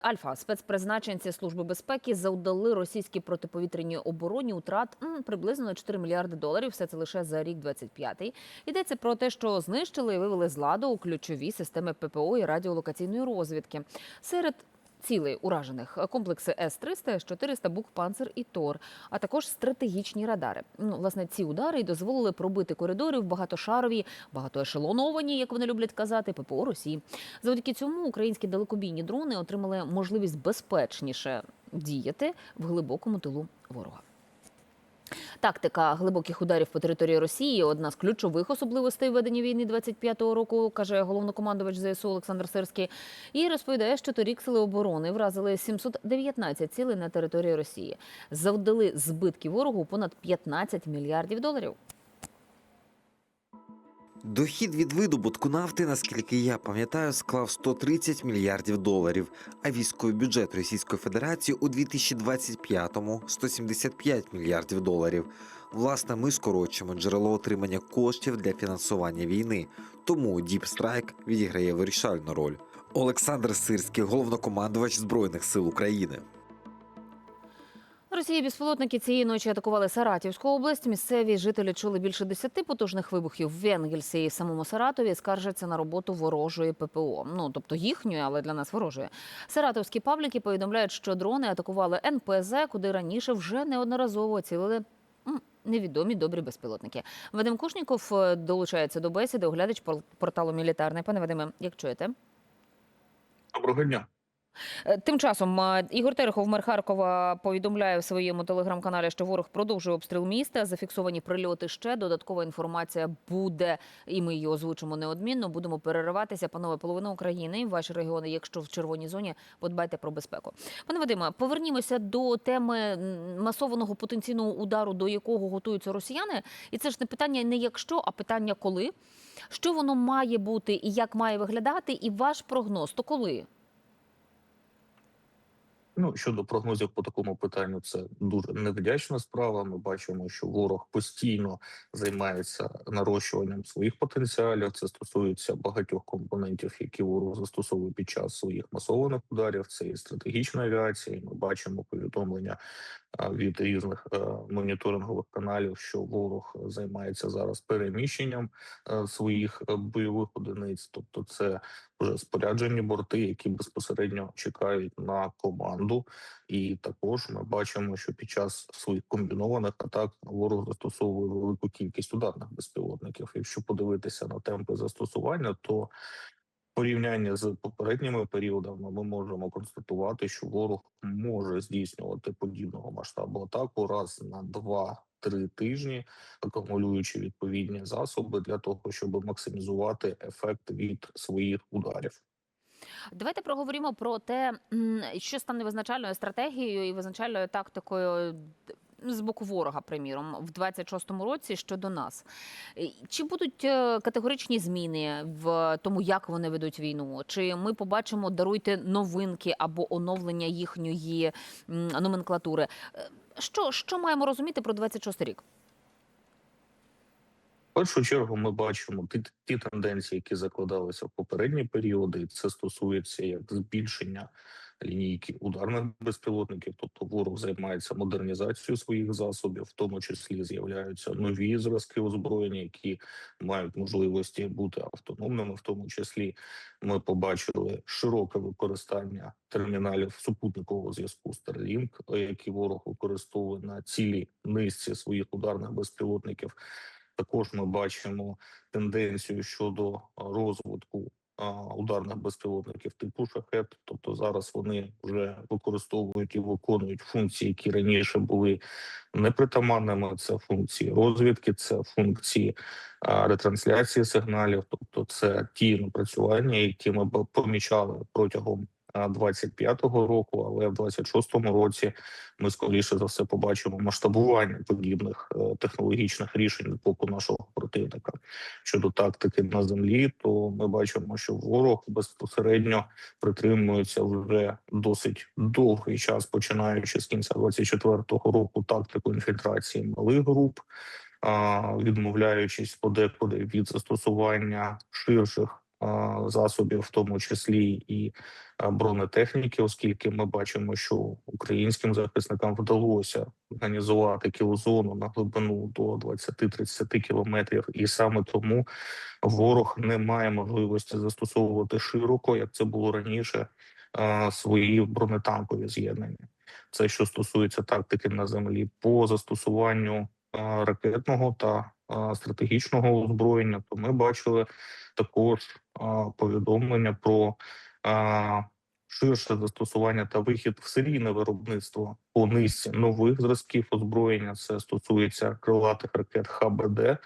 Альфа спецпризначенці служби безпеки завдали російській протиповітряній обороні утрат м, приблизно на 4 мільярди доларів. Все це лише за рік 25-й. Йдеться про те, що знищили і вивели з ладу ключові системи ППО і радіолокаційної розвідки. Серед цілей уражених комплекси С-300, С-400, Букпанцер і Тор, а також стратегічні радари. Ну, власне, ці удари й дозволили пробити коридори в багатошарові, багатоешелоновані, як вони люблять казати, ППО Росії. Завдяки цьому українські далекобійні дрони отримали можливість безпечніше діяти в глибокому тилу ворога. Тактика глибоких ударів по території Росії одна з ключових особливостей ведення війни 25-го року, каже головнокомандувач ЗСУ Олександр Сирський. І розповідає, що торік сили оборони вразили 719 цілей на території Росії, завдали збитки ворогу понад 15 мільярдів доларів. Дохід від видобутку нафти, наскільки я пам'ятаю, склав 130 мільярдів доларів, а військовий бюджет Російської Федерації у 2025-му – 175 мільярдів доларів. Власне, ми скорочуємо джерело отримання коштів для фінансування війни, тому Deep Strike відіграє вирішальну роль. Олександр Сирський, головнокомандувач Збройних сил України. Росії безпілотники цієї ночі атакували Саратівську область. Місцеві жителі чули більше десяти потужних вибухів в Енгельсі і самому Саратові. Скаржаться на роботу ворожої ППО. Ну тобто їхньої, але для нас ворожої. Саратовські пабліки повідомляють, що дрони атакували НПЗ, куди раніше вже неодноразово цілили. Невідомі добрі безпілотники. Вадим Кушніков е, долучається до бесіди. Оглядач пор- порталу Мілітарний. Пане Вадиме, як чуєте? Доброго дня. Е, Тим часом е, Ігор Терехов, мер Харкова, повідомляє в своєму телеграм-каналі, що ворог продовжує обстріл міста. Зафіксовані прильоти ще. Додаткова інформація буде, і ми її озвучимо неодмінно. Будемо перериватися. Панове, половина України, ваші регіони, якщо в червоній зоні, подбайте про безпеку. Пане Вадиме, повернімося до теми масованого потенційного удару, до якого готуються росіяни. І це ж не питання не якщо, а питання коли. Що воно має бути і як має виглядати, і ваш прогноз то коли? Ну щодо прогнозів по такому питанню, це дуже невдячна справа. Ми бачимо, що ворог постійно займається нарощуванням своїх потенціалів. Це стосується багатьох компонентів, які ворог застосовує під час своїх масованих ударів. Це і стратегічна авіація. Ми бачимо повідомлення від різних е, моніторингових каналів, що ворог займається зараз переміщенням е, своїх е, бойових одиниць, тобто це вже споряджені борти, які безпосередньо чекають на команду. І також ми бачимо, що під час своїх комбінованих атак ворог застосовує велику кількість ударних безпілотників. Якщо подивитися на темпи застосування, то порівняння з попередніми періодами ми можемо констатувати, що ворог може здійснювати подібного масштабу атаку раз на два-три тижні, акумулюючи відповідні засоби для того, щоб максимізувати ефект від своїх ударів. Давайте проговоримо про те, що стане визначальною стратегією і визначальною тактикою з боку ворога, приміром, в 26-му році щодо нас. Чи будуть е, категоричні зміни в тому, як вони ведуть війну? Чи ми побачимо даруйте новинки або оновлення їхньої номенклатури? Е, Що, що маємо розуміти про 26 рік? В першу чергу ми бачимо ті, ті тенденції, які закладалися в попередні періоди. Це стосується як збільшення лінійки ударних безпілотників, тобто ворог займається модернізацією своїх засобів, в тому числі з'являються нові зразки озброєння, які мають можливості бути автономними. В тому числі ми побачили широке використання терміналів супутникового зв'язку Starlink, які ворог використовує на цілій низці своїх ударних безпілотників. Також ми бачимо тенденцію щодо розвитку ударних безпілотників типу шахет. Тобто зараз вони вже використовують і виконують функції, які раніше були непритаманними. Це функції розвідки, це функції ретрансляції сигналів. Тобто, це ті напрацювання, які ми помічали протягом. А, 25-го року, але в 26-му році ми скоріше за все побачимо масштабування подібних е, технологічних рішень з боку нашого противника. Щодо тактики на землі, то ми бачимо, що ворог безпосередньо притримується вже досить довгий час, починаючи з кінця 24-го року, тактику інфільтрації малих груп. Відмовляючись подекуди від застосування ширших засобів, в тому числі і бронетехніки, оскільки ми бачимо, що українським захисникам вдалося організувати кілозону на глибину до 20-30 кілометрів, і саме тому ворог не має можливості застосовувати широко, як це було раніше, свої бронетанкові з'єднання. Це що стосується тактики на землі по застосуванню ракетного та стратегічного озброєння, то ми бачили також повідомлення про ширше застосування та вихід в серійне виробництво по низці нових зразків озброєння. Це стосується крилатих ракет ХБД,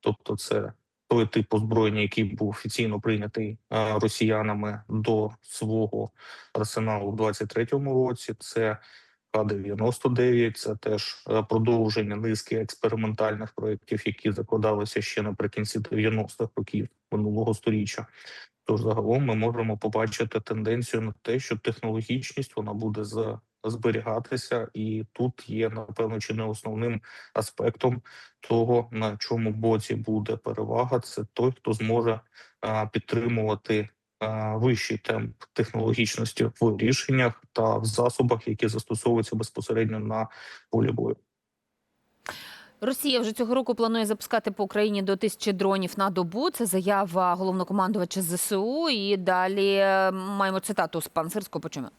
тобто це той тип озброєння, який був офіційно прийнятий росіянами до свого арсеналу в 23-му році. Це Х-99, це теж е, продовження низки експериментальних проєктів, які закладалися ще наприкінці 90-х років минулого сторіччя. Тож загалом ми можемо побачити тенденцію на те, що технологічність вона буде зберігатися, і тут є напевно чи не основним аспектом того, на чому боці буде перевага. Це той, хто зможе а, підтримувати вищий темп технологічності в рішеннях та в засобах, які застосовуються безпосередньо на полі бою. Росія вже цього року планує запускати по Україні до тисячі дронів на добу. Це заява головнокомандувача ЗСУ. І далі е, маємо цитату з пан Сирського. Почуємо.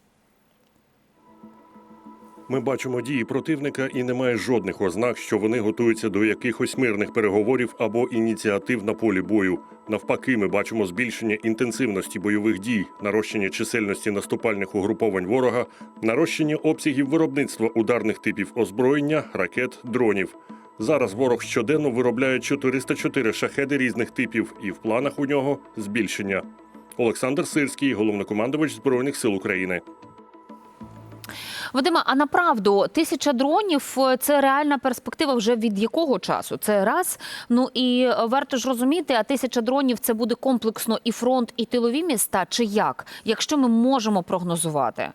Ми бачимо дії противника, і немає жодних ознак, що вони готуються до якихось мирних переговорів або ініціатив на полі бою. Навпаки, ми бачимо збільшення інтенсивності бойових дій, нарощення чисельності наступальних угруповань ворога, нарощення обсягів виробництва ударних типів озброєння, ракет, дронів. Зараз ворог щоденно виробляє 404 шахеди різних типів, і в планах у нього збільшення. Олександр Сирський, головнокомандувач збройних сил України. Вадима, а направду тисяча дронів е, це реальна перспектива вже від якого часу? Це раз. Ну і е, варто ж розуміти, а тисяча дронів це буде комплексно і фронт, і тилові міста, чи як? Якщо ми можемо прогнозувати?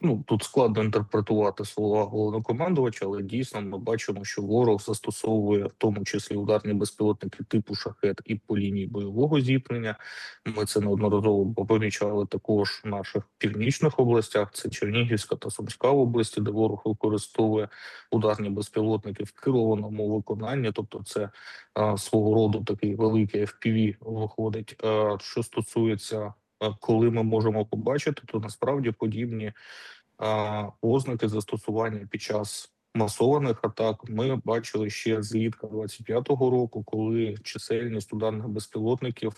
Ну тут складно інтерпретувати слова головнокомандувача, але дійсно ми бачимо, що ворог застосовує в тому числі ударні безпілотники типу шахет і по лінії бойового зіткнення. Ми це неодноразово помічали також в наших північних областях. Це Чернігівська та Сумська області, де ворог використовує ударні безпілотники в керованому виконанні. Тобто, це а, свого роду такий великий FPV виходить. А, що стосується коли ми можемо побачити, то насправді подібні ознаки застосування під час масованих атак ми бачили ще злітка 25-го року, коли чисельність ударних безпілотників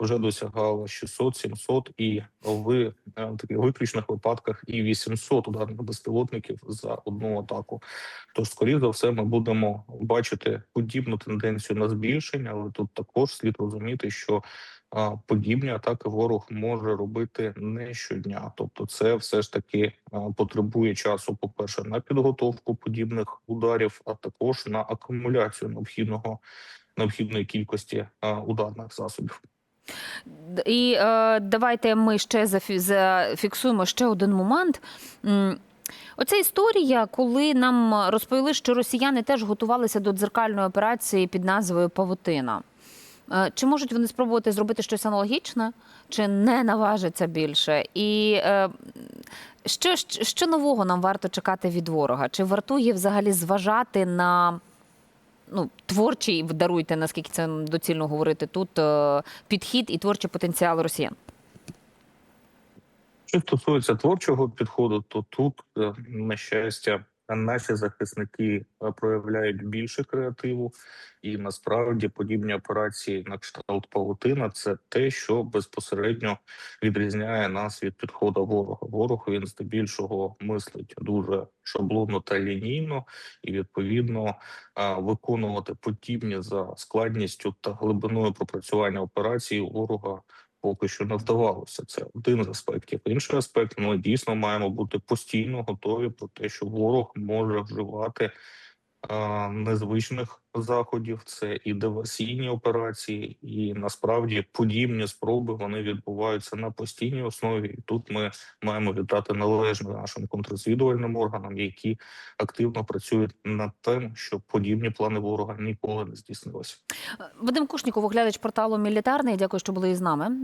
вже досягала 600-700 і в е, таких виключних випадках і 800 ударних безпілотників за одну атаку. Тож, скоріше за все, ми будемо бачити подібну тенденцію на збільшення, але тут також слід розуміти, що подібні атаки ворог може робити не щодня. Тобто, це все ж таки потребує часу, по-перше, на підготовку подібних ударів, а також на акумуляцію необхідного необхідної кількості ударних засобів. І е, давайте ми ще зафі- зафіксуємо ще один момент. Оця історія, коли нам розповіли, що росіяни теж готувалися до дзеркальної операції під назвою Павутина. Е, Чи можуть вони спробувати зробити щось аналогічне, чи не наважаться більше? І е, що, що, нового нам варто чекати від ворога? Чи вартує взагалі зважати на ну, творчий, даруйте, наскільки це доцільно говорити тут, е, підхід і творчий потенціал росіян? Що стосується творчого підходу, то тут, на щастя, наші захисники проявляють більше креативу, і насправді подібні операції на кшталт павутина це те, що безпосередньо відрізняє нас від підходу ворога. Ворог він здебільшого мислить дуже шаблонно та лінійно, і відповідно виконувати подібні за складністю та глибиною пропрацювання операції ворога поки що не вдавалося. Це один з аспектів. Інший аспект, ми дійсно маємо бути постійно готові про те, що ворог може вживати е, незвичних заходів, це і диверсійні операції, і насправді подібні спроби вони відбуваються на постійній основі. І тут ми маємо віддати належне нашим контррозвідувальним органам, які активно працюють над тим, щоб подібні плани ворога ніколи не здійснилися. Вадим Кушніков, оглядач порталу Мілітарний. Дякую, що були із нами.